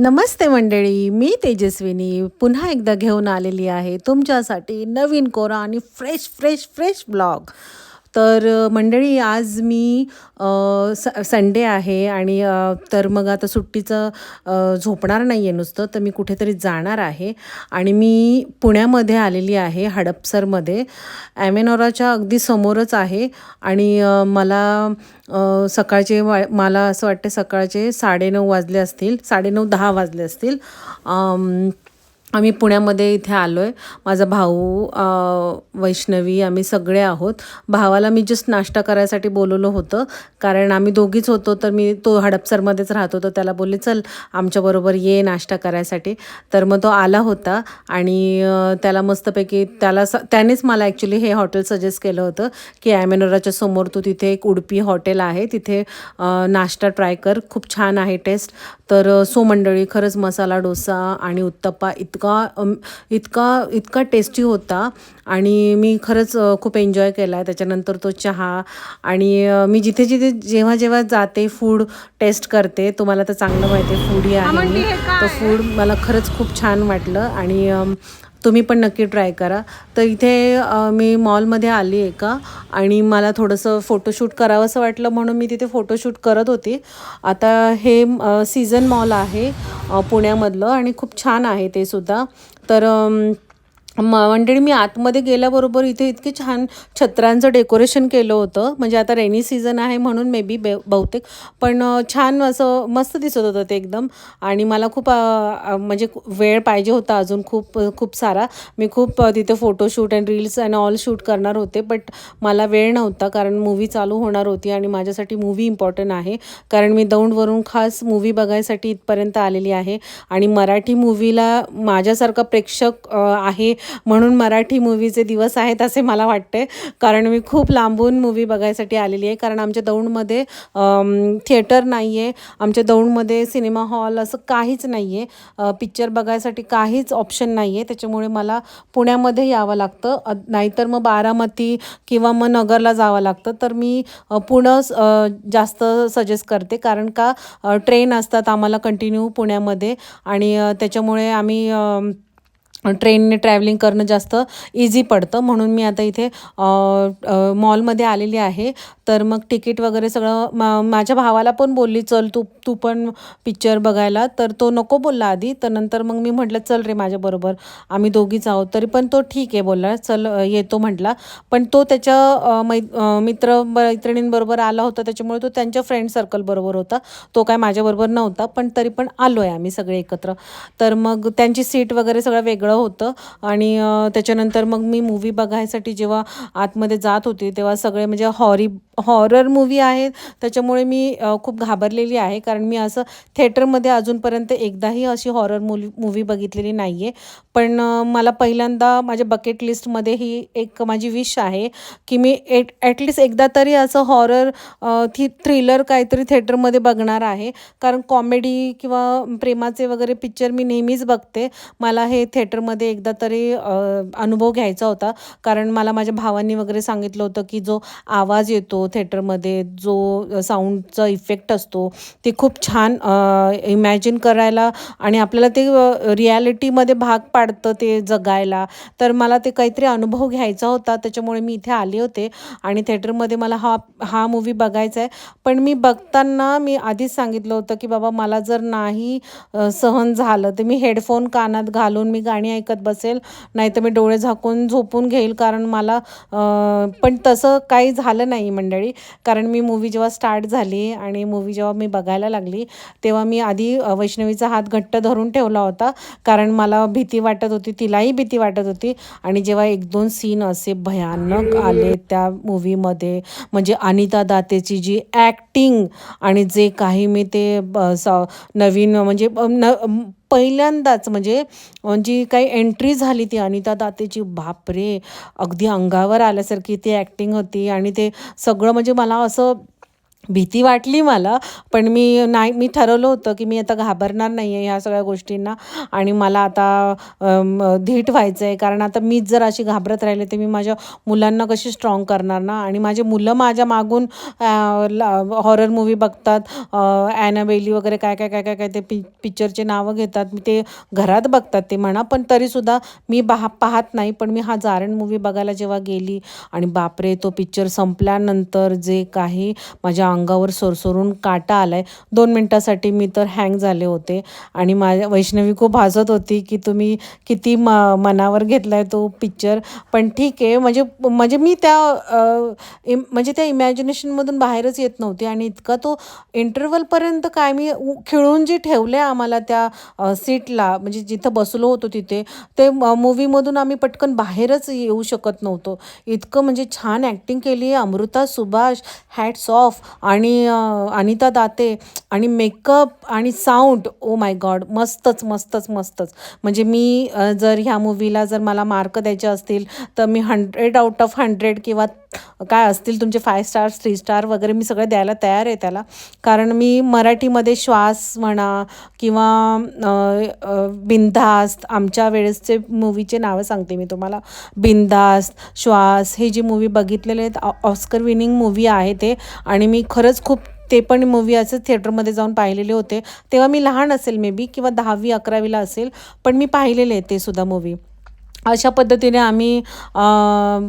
नमस्ते मंडळी मी तेजस्विनी पुन्हा एकदा घेऊन आलेली आहे तुमच्यासाठी नवीन कोरा आणि फ्रेश फ्रेश फ्रेश ब्लॉग तर मंडळी आज मी स संडे आहे आणि तर मग आता सुट्टीचं झोपणार नाही आहे नुसतं तर मी कुठेतरी जाणार आहे. आणि मी पुण्यामध्ये आलेली आहे हडपसरमध्ये. ॲमेनॉराच्या अगदी समोरच आहे आणि मला सकाळचे वा मला असं वाटते सकाळचे साडेनऊ वाजले असतील साडेनऊ दहा वाजले असतील. आम्ही पुण्यामध्ये इथे आलो आहे माझा भाऊ वैष्णवी आम्ही सगळे आहोत. भावाला मी जस्ट नाश्ता करायसाठी बोलवलं होतं. कारण आम्ही दोघीच होतो तर मी तो हडपसरमध्येच राहत होतो. त्याला बोलले चल आमच्याबरोबर ये नाश्ता करायसाठी. तर मग तो आला होता आणि त्याला मस्तपैकी त्याला स त्यानेच मला ॲक्च्युली हे हॉटेल सजेस्ट केलं होतं की ॲमेनोराच्या समोर तू तिथे एक उडपी हॉटेल आहे. तिथे नाश्ता ट्राय कर. खूप छान आहे टेस्ट तर सो मंडळी खरंच मसाला डोसा आणि उत्तप्पा इत इतका इतका इतका टेस्टी होता आणि मी खरंच खूप एन्जॉय केला आहे त्याच्यानंतर तो चहा आणि मी जिथे जिथे जेव्हा जेव्हा जाते फूड टेस्ट करते तुम्हाला तर चांगलं माहिती आहे फूडी आहे मी. तर फूड मला खरंच खूप छान वाटलं आणि तुम्ही पण नक्की ट्राय करा. तर इथे मी मॉलमध्ये आली आहे का आणि मला थोडंसं फोटोशूट करावंसं वाटलं म्हणून मी तिथे फोटोशूट करत होती. आता हे सीझन मॉल आहे पुण्यामधलं आणि खूप छान आहे ते सुद्धा. तर मंडळी मी आतमध्ये गेल्याबरोबर इथे इतके छान छत्रांचं डेकोरेशन केलं होतं. म्हणजे आता रेनी सीझन आहे म्हणून मे बी बे बहुतेक. पण छान असं मस्त दिसत होतं ते एकदम. आणि मला खूप म्हणजे वेळ पाहिजे होता अजून खूप खूप सारा. मी खूप तिथे photoshoot and reels and all shoot करणार होते. बट मला वेळ नव्हता कारण मूवी चालू होणार होती आणि माझ्यासाठी मूवी इम्पॉर्टंट आहे. कारण मी दौंडवरून खास मूवी बघायसाठी इथपर्यंत आलेली आहे. आणि मराठी मूवीला माझ्यासारखा प्रेक्षक आहे म्हणून मराठी मूवीचे दिवस आहेत असे मला वाटते. कारण मी खूप लांबून मूवी बघायसाठी आलेली आहे. कारण आमच्या दौंडमध्ये थिएटर नाही आहे आमच्या दौंडमध्ये सिनेमा हॉल असं काहीच नाही आहे पिक्चर बघायसाठी काहीच ऑप्शन नाही आहे त्याच्यामुळे मला पुण्यामध्ये यावं लागतं. नाहीतर मग बारामती किंवा मग नगरला जावं लागतं. तर मी पुणं स- जास्त सजेस्ट करते. कारण का ट्रेन असतात आम्हाला कंटिन्यू पुण्यामध्ये. आणि त्याच्यामुळे आम्ही ट्रेनने ट्रॅव्हलिंग करणं जास्त इझी पडतं. म्हणून मी आता इथे मॉलमध्ये आलेली आहे. तर मग तिकीट वगैरे सगळं मा माझ्या भावाला पण बोलली चल तू तू पण पिक्चर बघायला. तर तो नको बोलला आधी. तर नंतर मग मी म्हटलं चल रे माझ्याबरोबर आम्ही दोघीच आहोत. तरी पण तो ठीक आहे बोलला. चल येतो म्हटला. पण तो त्याच्या मै मित्र मैत्रिणींबरोबर आला होता. त्याच्यामुळे तो त्यांच्या फ्रेंड सर्कलबरोबर होता. तो काय माझ्याबरोबर नव्हता. पण तरी पण आलो आहे आम्ही सगळे एकत्र. तर मग त्यांची सीट वगैरे सगळं वेगळं होतं. आणि त्याच्यानंतर मग मी मूवी बघायसाठी जेव्हा आतमध्ये जात होते तेव्हा सगळे म्हणजे हॉरी हॉरर मूवी आहे त्याच्यामुळे मी खूप घाबरलेली आहे. कारण मी असं थिएटरमध्ये अजूनपर्यंत एकदाही अशी हॉरर मुली मूवी बघितलेली नाही आहे पण मला पहिल्यांदा माझ्या बकेट लिस्टमध्ये ही एक माझी विश आहे की मी एट ॲटलिस्ट एकदा तरी असं हॉरर थी थ्रिलर काहीतरी थिएटरमध्ये बघणार आहे. कारण कॉमेडी किंवा प्रेमाचे वगैरे पिक्चर मी नेहमीच बघते. मला हे थिएटरमध्ये एकदा तरी अनुभव घ्यायचा होता. कारण मला माझ्या भावांनी वगैरे सांगितलं होतं की जो आवाज येतो थिएटरमध्ये जो साऊंडचा इफेक्ट असतो ते खूप छान इमॅजिन करायला आणि आपल्याला ते रियालिटीमध्ये भाग पाडतं ते जगायला. तर मला ते काहीतरी अनुभव घ्यायचा होता त्याच्यामुळे मी इथे आले होते आणि थिएटरमध्ये मला हा हा मूवी बघायचा आहे पण मी बघताना मी आधीच सांगितलं होतं की बाबा मला जर नाही सहन झालं तर मी हेडफोन कानात घालून मी गाणी ऐकत बसेल नाही तर मी डोळे झाकून झोपून घेईल कारण मला पण तसं काही झालं नाही मंडळी. कारण मी मूवी जेव्हा स्टार्ट झाली आणि मूवी जेव्हा मी बघायला लागली तेव्हा मी आधी वैष्णवीचा हात घट्ट धरून ठेवला होता. कारण मला भीती वाटत होती तिलाही भीती वाटत होती. आणि जेव्हा एक दोन सीन असे भयानक आले त्या मूवीमध्ये म्हणजे अनिता दातेची जी ॲक्टिंग आणि जे काही मी ते ब- स- नवीन म्हणजे न पहिल्यांदाच म्हणजे जी काही एंट्री झाली ती अनिता दातेची बापरे! अगदी अंगावर आल्यासारखी ती ॲक्टिंग होती आणि ते सगळं म्हणजे मला असं भीती वाटली मला पण मी नाही मी ठरवलं होतं की मी आता घाबरणार नाही आहे ह्या सगळ्या गोष्टींना आणि मला आता धीट व्हायचं आहे कारण आता मीच जर अशी घाबरत राहिले तर मी माझ्या मुलांना कशी स्ट्रॉंग करणार ना? आणि माझे मुलं माझ्या मागून हॉरर मूवी बघतात. ॲनाबेली वगैरे काय काय काय काय काय ते पि पिक्चरचे नावं घेतात. ते घरात बघतात ते म्हणा. पण तरीसुद्धा मी बहा पाहत नाही. पण मी हा जारण मूवी बघायला जेव्हा गेली आणि बापरे तो पिक्चर संपल्यानंतर जे काही माझ्या अंगावर सोरसोरून काटा आला आहे दोन मिनटासाठी मी तर हँग झाले होते. आणि माझ्या वैष्णवी खूप हसत होती की तुम्ही किती म मनावर घेतला आहे तो पिक्चर पण ठीक आहे म्हणजे म्हणजे मी त्या इम म्हणजे त्या इमॅजिनेशनमधून बाहेरच येत नव्हती. आणि इतका तो इंटरवलपर्यंत काय मी उ- खिळून जे आहे आम्हाला त्या सीटला म्हणजे जिथं बसलो होतो तिथे ते मूवीमधून आम्ही पटकन बाहेरच येऊ शकत नव्हतो. इतकं म्हणजे छान ॲक्टिंग केली आहे अमृता सुभाष हॅट्स ऑफ आणि अनिता दाते आणि मेकअप आणि साऊंड ओ माय गॉड मस्तच मस्तच मस्तच. म्हणजे मी जर ह्या मूवीला जर मला मार्क द्यायचे असतील तर मी हंड्रेड आउट ऑफ हंड्रेड किंवा काय असतील तुमचे फाय स्टार थ्री स्टार वगैरे मी सगळं द्यायला तयार आहे त्याला. कारण मी मराठीमध्ये श्वास म्हणा किंवा बिंधास्त आमच्या वेळेसचे मूवीचे नावं सांगते मी तुम्हाला. बिनधास्त श्वास हे जी मूवी बघितलेले आहेत ऑस्कर विनिंग मूवी आहे ते. आणि मी खरंच खूप ते पण मूवी असंच थिएटरमध्ये जाऊन पाहिलेले होते. तेव्हा मी लहान असेल मे बी किंवा दहावी अकरावीला असेल पण मी पाहिलेले आहे ते सुद्धा मूवी अशा पद्धतीने आम्ही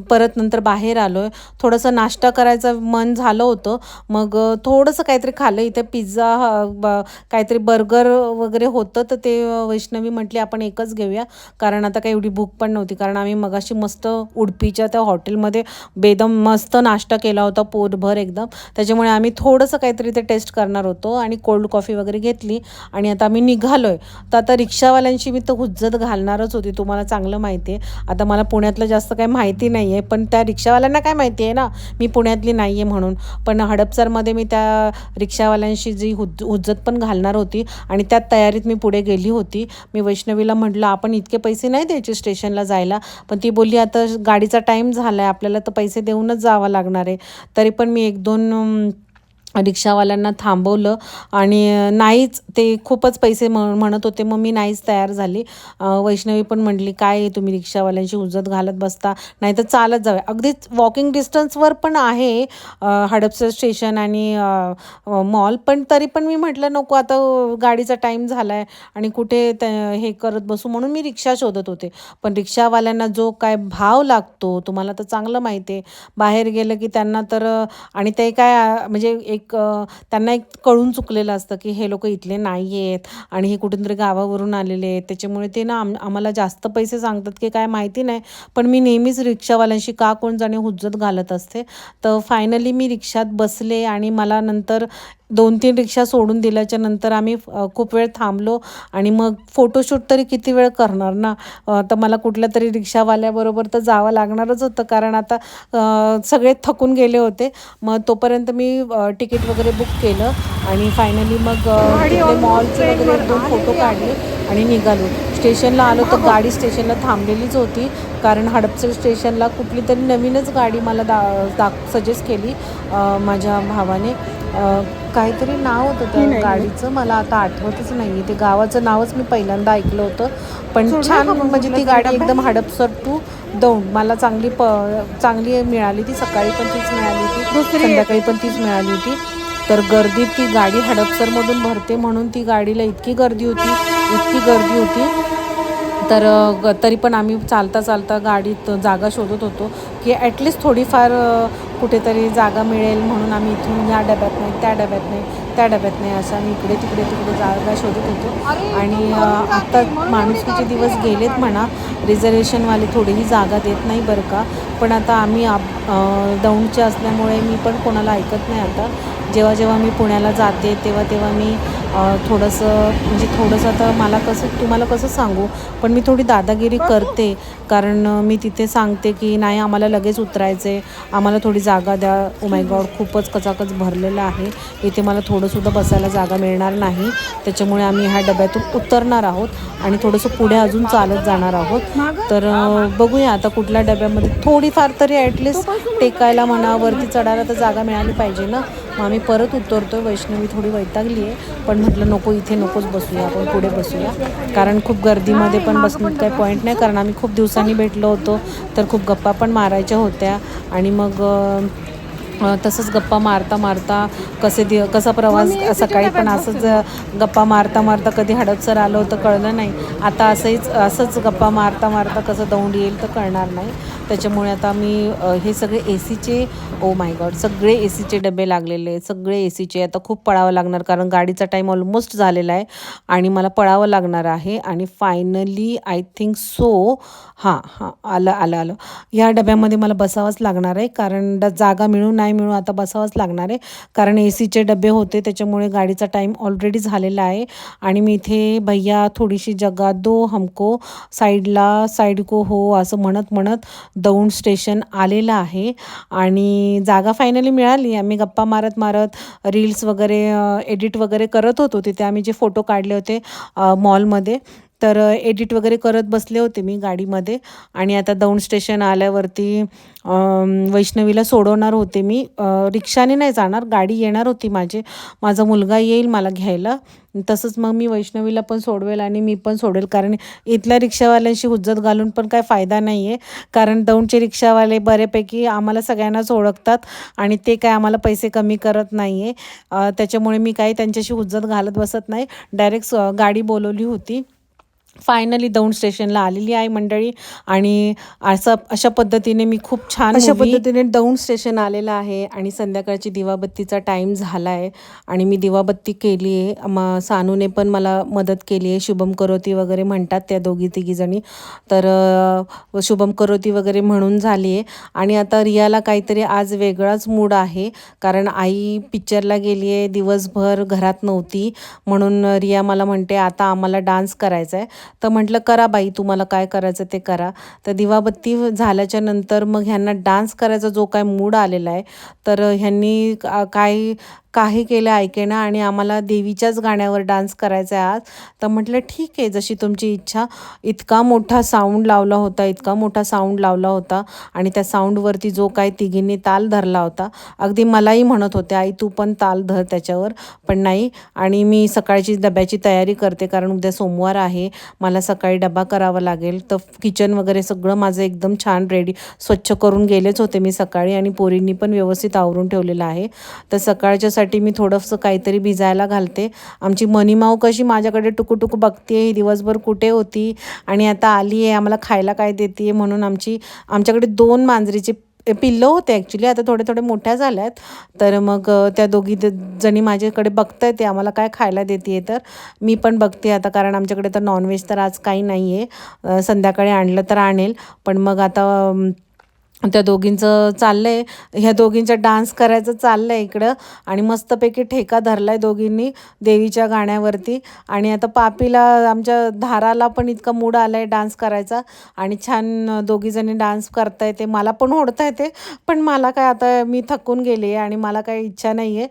परत नंतर बाहेर आलो आहे थोडंसं नाश्ता करायचं मन झालं होतं. मग थोडंसं काहीतरी खाल्लं. इथे पिझ्झा ब- काहीतरी बर्गर वगैरे होतं तर ते वैष्णवी म्हटली आपण एकच घेऊया. कारण आता काही एवढी भूक पण नव्हती. कारण आम्ही मगाशी मस्त उडपीच्या त्या हॉटेलमध्ये बेदम मस्त नाश्ता केला होता पोटभर एकदम. त्याच्यामुळे आम्ही थोडंसं काहीतरी ते टेस्ट करणार होतो आणि कोल्ड कॉफी वगैरे घेतली. आणि आता आम्ही निघालो आहे तर आता रिक्षावाल्यांशी मी तर हुज्जत घालणारच होती. तुम्हाला चांगलं माहिती आहे आता मला पुण्यातलं जास्त काही माहिती नाही आहे पण त्या रिक्षावाल्यांना काय माहिती आहे ना? मी पुण्यातली नाही आहे म्हणून. पण हडपसरमध्ये मी त्या रिक्षावाल्यांशी जी हुज हुज्जत पण घालणार होती आणि त्यात तयारीत मी पुढे गेली होती. मी वैष्णवीला म्हटलं आपण इतके पैसे नाही द्यायचे स्टेशनला जायला? पण ती बोलली आता गाडीचा टाईम झाला आहे आपल्याला तर पैसे देऊनच जावं लागणार आहे. तरी पण मी एक दोन रिक्षावाल्यांना थांबवलं आणि नाहीच ते खूपच पैसे म म्हणत होते. मग मी नाहीच तयार झाली. वैष्णवी पण म्हटली काय तुम्ही रिक्षावाल्यांची उजत घालत बसता? नाही तर चालत जाऊया. अगदीच वॉकिंग डिस्टन्सवर पण आहे हडपसर स्टेशन आणि मॉल पण तरी पण मी म्हटलं नको आता गाडीचा टाईम झाला आहे आणि कुठे त हे करत बसू? म्हणून मी रिक्षा शोधत होते. पण रिक्षावाल्यांना जो काय भाव लागतो तुम्हाला तर चांगलं माहिती आहे. बाहेर गेलं की त्यांना तर आणि ते काय म्हणजे एक एक त्यांना एक कळून चुकलेलं असतं की हे लोक इथले नाही आहेत आणि हे कुठून तरी गावावरून आलेले आहेत. त्याच्यामुळे ते ना आम आम्हाला जास्त पैसे सांगतात की काय माहिती नाही पण मी नेहमीच रिक्षावाल्यांशी का कोण जाणे हुज्जत घालत असते. तर फायनली मी रिक्षात बसले आणि मला नंतर दोन तीन रिक्षा सोडून दिल्याच्या नंतर आम्ही खूप वेळ थांबलो आणि मग फोटोशूट तरी किती वेळ करणार ना? तर मला कुठल्या तरी रिक्षावाल्याबरोबर तर जावं लागणारच होतं कारण आता सगळे थकून गेले होते. मग तोपर्यंत मी तिकीट वगैरे बुक केलं आणि फायनली मग मॉलचे वगैरे दोन फोटो काढले आणि निघालो. स्टेशनला आलो तर गाडी स्टेशनला थांबलेलीच होती. कारण हडपसर स्टेशनला कुठली तरी नवीनच गाडी मला दा दाख सजेस्ट केली माझ्या भावाने. काहीतरी नाव होतं त्या गाडीचं मला आता आठवतच नाही ते गावाचं नावच मी पहिल्यांदा ऐकलं होतं. पण छान म्हणजे ती गाडी एकदम हडपसर टू दौंड. मला चांगली प चांगली मिळाली ती. सकाळी पण तीच मिळाली होती. संध्याकाळी पण तीच मिळाली होती. तर गर्दीत ती गाडी हडपसरमधून भरते म्हणून ती गाडीला इतकी गर्दी होती इतकी गर्दी होती. तर तरी पण आम्ही चालता चालता गाडीत जागा शोधत होतो की ॲटलिस्ट थोडीफार कुठेतरी जागा मिळेल म्हणून आम्ही इथून ह्या डब्यात नाही त्या डब्यात नाही त्या डब्यात नाही असं आम्ही इकडे तिकडे तिकडे जागा शोधत होतो. आणि आत्ता माणुसकीचे दिवस गेलेत म्हणा रिझर्वेशनवाले थोडीही जागा देत नाही बरं का. पण आता आम्ही आप दौंडचे असल्यामुळे मी पण कोणाला ऐकत नाही आता. जेव्हा जेव्हा मी पुण्याला जाते तेव्हा तेव्हा मी थोडंसं म्हणजे थोडंसं आता मला कसं तुम्हाला कसं सांगू? पण मी थोडी दादागिरी करते. कारण मी तिथे सांगते की नाही आम्हाला लगेच उतरायचं आम्हाला थोडी जागा द्या. ओ माय गॉड खूपच कचाकच भरलेलं आहे. इथे मला थोडंसुद्धा बसायला जागा मिळणार नाही. त्याच्यामुळे आम्ही ह्या डब्यातून उतरणार आहोत आणि थोडंसं पुढे अजून चालत जाणार आहोत. तर बघूया आता कुठल्या डब्यामध्ये. थोडीफार तरी ॲटलिस्ट टेकायला म्हणा वरती चढायला तर जागा मिळाली पाहिजे ना. मग आम्ही परत उतरतो आहे वैष्णवी थोडी वैतागली आहे पण म्हटलं नको इथे नकोच बसूया आपण पुढे बसूया. कारण खूप गर्दीमध्ये पण बसण्यात काही पॉईंट नाही कारण आम्ही खूप दिवसांनी भेटलो होतो तर खूप गप्पा पण मारायच्या होत्या. आणि मग तसंच गप्पा मारता मारता कसे दि कसा प्रवास सकाळी पण असंच गप्पा मारता मारता कधी हडपसर आलं होतं कळलं नाही. आता असंच असंच गप्पा मारता मारता कसं दौंड येईल तर कळणार नाही. त्याच्यामुळे आता मी हे सगळे ए सीचे ओ माय गॉड सगळे ए सीचे डबे लागलेले सगळे ए सीचे आता खूप पळावं लागणार कारण गाडीचा टाईम ऑलमोस्ट झालेला आहे आणि मला पळावं लागणार आहे आणि फायनली आय थिंक सो हां हां आलं आलं आलं. ह्या डब्यामध्ये मला बसावंच लागणार आहे कारण जागा मिळू नाही मिळू आता बसावंच लागणार आहे. कारण ए सीचे डबे होते त्याच्यामुळे गाडीचा टाईम ऑलरेडी झालेला आहे. आणि मी इथे भैया थोडीशी जगा दो हमको साईडला साईड को हो असं म्हणत म्हणत दौंड स्टेशन आलेलं आहे. आणि जागा फायनली मिळाली. आम्ही गप्पा मारत मारत रील्स वगैरे एडिट वगैरे करत होतो. तिथे आम्ही जे फोटो काढले होते मॉलमध्ये तर एडिट वगैरे करत बसले होते मी गाडीमध्ये. आणि आता दौंड स्टेशन आल्यावरती वैष्णवीला सोडवणार होते मी. रिक्षाने नाही जाणार गाडी येणार होती माझे. माझा मुलगा येईल मला घ्यायला. तसंच मग मी वैष्णवीला पण सोडवेल आणि मी पण सोडेल. कारण इथल्या रिक्षावाल्यांशी हुज्जत घालून पण काय फायदा नाही आहे कारण दौंडचे रिक्षावाले बऱ्यापैकी आम्हाला सगळ्यांनाच ओळखतात आणि ते काय आम्हाला पैसे कमी करत नाही आहे त्याच्यामुळे मी काही त्यांच्याशी हुज्जत घालत बसत नाही. डायरेक्ट गाडी बोलवली होती. फायनली दौंड स्टेशनला आलेली आहे मंडळी आणि असं अशा पद्धतीने मी खूप छान अशा पद्धतीने दौंड स्टेशन आलेलं आहे आणि संध्याकाळची दिवाबत्तीचा टाईम झाला आहे आणि मी दिवाबत्ती केली आहे. मग सानूने पण मला मदत केली आहे. शुभम करोती वगैरे म्हणतात त्या दोघी तिघीजणी तर शुभम करोती वगैरे म्हणून झाली आहे. आणि आता रियाला काहीतरी आज वेगळाच मूड आहे. कारण आई पिक्चरला गेली आहे. दिवसभर घरात नव्हती. म्हणून रिया मला म्हणते आता आम्हाला डान्स करायचा आहे तर म्हटलं करा बाई तुम्हाला काय करायचं ते करा. तर दिवाबत्ती झाल्याच्यानंतर मग ह्यांना डान्स करायचा जो काय मूड आलेला आहे तर ह्यांनी काय काही केलं ऐकेना आणि आम्हाला देवीच्याच गाण्यावर डान्स करायचा आहे आज. तर म्हटलं ठीक आहे जशी तुमची इच्छा इतका मोठा साऊंड लावला होता इतका मोठा साऊंड लावला होता आणि त्या साऊंडवरती जो काय तिघींनी ताल धरला होता. अगदी मलाही म्हणत होते आई तू पण ताल धर त्याच्यावर. पण नाही आणि मी सकाळची डब्याची तयारी करते कारण उद्या सोमवार आहे. मला सकाळी डबा करावा लागेल. तर किचन वगैरे सगळं माझं एकदम छान रेडी स्वच्छ करून गेलेच होते मी सकाळी आणि पोरींनी पण व्यवस्थित आवरून ठेवलेलं आहे. तर सकाळच्या त्यासाठी मी थोडंसं काहीतरी भिजायला घालते. आमची मनीमाऊ कशी माझ्याकडे टुकूटुकू बघते ही दिवसभर कुठे होती आणि आता आली आहे आम्हाला खायला काय देते म्हणून आमची आमच्याकडे दोन मांजरीचे पिल्लं होते ॲक्च्युली आता थोडे थोडे मोठ्या झाल्या आहेत तर मग त्या दोघी जणी माझ्याकडे बघत आहे ते आम्हाला काय खायला देते तर. मी पण बघते आता कारण आमच्याकडे तर नॉनव्हेज तर आज काही नाही आहे संध्याकाळी आणलं तर आणेल. पण मग आता त्या दोघींचं चाललं आहे ह्या दोघींचा डान्स करायचं चाललं आहे इकडं. आणि मस्तपैकी ठेका धरला आहे दोघींनी देवीच्या गाण्यावरती. आणि आता पापीला आमच्या धाराला पण इतका मूड आला आहे डान्स करायचा. आणि छान दोघीजणी डान्स करता येते मला पण ओढता येते पण मला काय आता मी थकून गेले आहे आणि मला काही इच्छा नाही आहे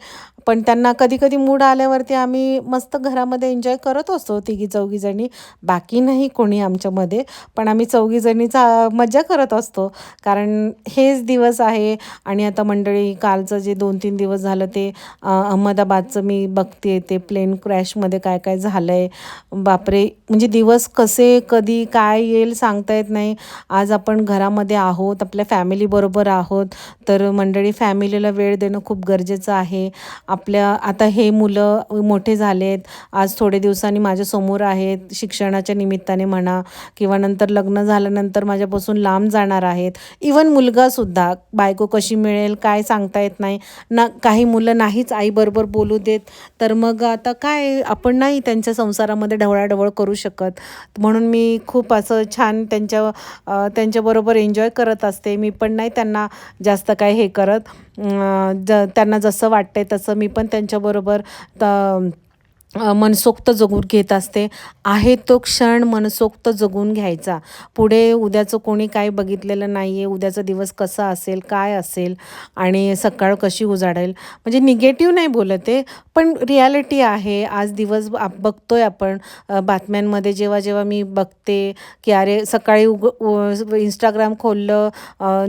पण त्यांना कधी कधी मूड आल्यावरती आम्ही मस्त घरामध्ये एन्जॉय करत असतो तिघी चौघीजणी. बाकी नाही कोणी आमच्यामध्ये पण आम्ही चौघीजणीचा मजा करत असतो. कारण हेच दिवस आहे आणि आता मंडळी कालचं जे दोन तीन दिवस झालं ते अहमदाबादचं मी बघते ते प्लेन क्रॅशमध्ये काय काय झालं आहे बापरे! म्हणजे दिवस कसे कधी काय येईल सांगता येत नाही. आज आपण घरामध्ये आहोत आपल्या फॅमिलीबरोबर आहोत तर मंडळी फॅमिलीला वेळ देणं खूप गरजेचं आहे. आप आपल्या आता हे मुलं मोठे झालेत आज थोडे दिवसांनी माझ्यासमोर आहेत शिक्षणाच्या निमित्ताने म्हणा किंवा नंतर लग्न झाल्यानंतर माझ्यापासून लांब जाणार आहेत. इवन मुलगासुद्धा बायको कशी मिळेल काय सांगता येत नाही ना काही मुलं नाहीच आईबरोबर बोलू देत तर मग आता काय आपण नाही त्यांच्या संसारामध्ये ढवळाढवळ करू शकत. म्हणून मी खूप असं छान त्यांच्या त्यांच्याबरोबर एन्जॉय करत असते. मी पण नाही त्यांना जास्त काय हे करत. ज त्यांना जसं वाटतंय तसं मी पण त्यांच्याबरोबर त मनसोक्त जगून घेत असते. आहे तो क्षण मनसोक्त जगून घ्यायचा. पुढे उद्याचं कोणी काय बघितलेलं नाही आहे उद्याचा दिवस कसा असेल? काय असेल? आणि सकाळ कशी उजाडेल? म्हणजे निगेटिव्ह नाही बोलत आहे पण रियालिटी आहे. आज दिवस आप आहे आपण. बातम्यांमध्ये जेव्हा जेव्हा मी बघते की अरे सकाळी उग इंस्टाग्राम खोललं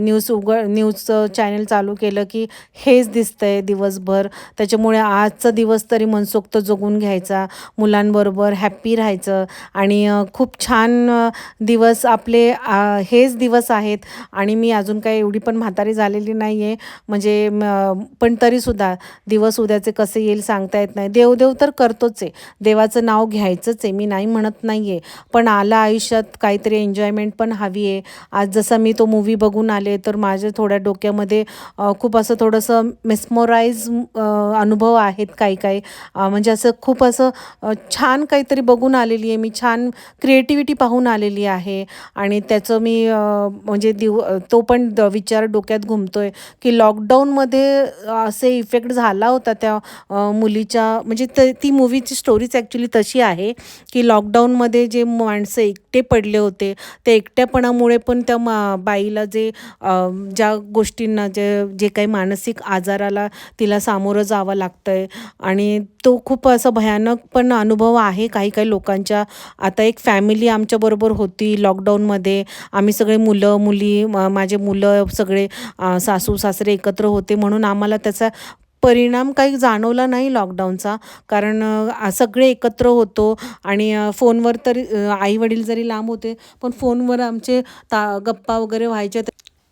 न्यूज उघड न्यूजचं चॅनल चालू केलं की हेच दिसतंय दिवसभर. त्याच्यामुळे आजचा दिवस तरी मनसोक्त जगून घ्यायचं. मुलांबरोबर हॅप्पी राहायचं आणि खूप छान दिवस आपले हेच दिवस आहेत आणि मी अजून काही एवढी पण म्हातारी झालेली नाही आहे म्हणजे पण तरीसुद्धा दिवस उद्याचे कसे येईल सांगता येत नाही. देवदेव तर करतोच आहे. देवाचं नाव घ्यायचंच आहे. मी नाही म्हणत नाही आहे पण आला आयुष्यात काहीतरी एन्जॉयमेंट पण हवी आहे. आज जसा मी तो मूवी बघून आले तर माझ्या थोड्या डोक्यामध्ये खूप असं थोडंसं मेस्मोराईज अनुभव आहेत काही काही. म्हणजे असं खूप असं छान काहीतरी बघून आलेली आहे. मी छान क्रिएटिव्हिटी पाहून आलेली आहे. आणि त्याचं मी म्हणजे दिव तो पण द विचार डोक्यात घुमतो आहे की लॉकडाऊनमध्ये असे इफेक्ट झाला होता त्या मुलीच्या म्हणजे त ती मूवीची स्टोरीच ॲक्च्युली तशी आहे की लॉकडाऊनमध्ये जे माणसं एकटे पडले होते त्या एकट्यापणामुळे पण त्या मा बाईला जे ज्या गोष्टींना जे जे काही मानसिक आजाराला तिला सामोरं जावं लागतं आहे आणि तो खूप असं भया भयानक पण अनुभव आहे काही काही लोकांच्या. आता एक फॅमिली आमच्याबरोबर होती लॉकडाऊनमध्ये आम्ही सगळे मुलं मुली माझे मुलं सगळे सासू सासरे एकत्र होते म्हणून आम्हाला त्याचा परिणाम काही जाणवला नाही लॉकडाऊनचा कारण सगळे एकत्र होतो आणि फोनवर तरी आई वडील जरी लांब होते पण फोनवर आमचे ता गप्पा वगैरे व्हायच्या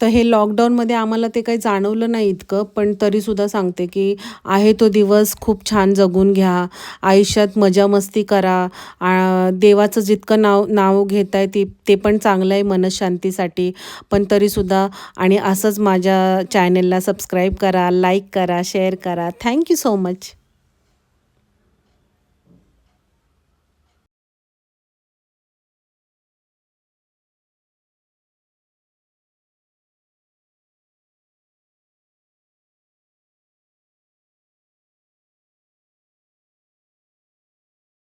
तर हे लॉकडाऊनमध्ये आम्हाला ते काही जाणवलं नाही इतकं पण तरीसुद्धा सांगते की आहे तो दिवस खूप छान जगून घ्या आयुष्यात मजा मस्ती करा आ, देवाचं जितकं नाव नाव घेत आहे ते ते पण चांगलं आहे मनशांतीसाठी. पण तरीसुद्धा आणि असंच माझ्या चॅनलला सबस्क्राईब करा लाईक करा शेअर करा. Thank you so much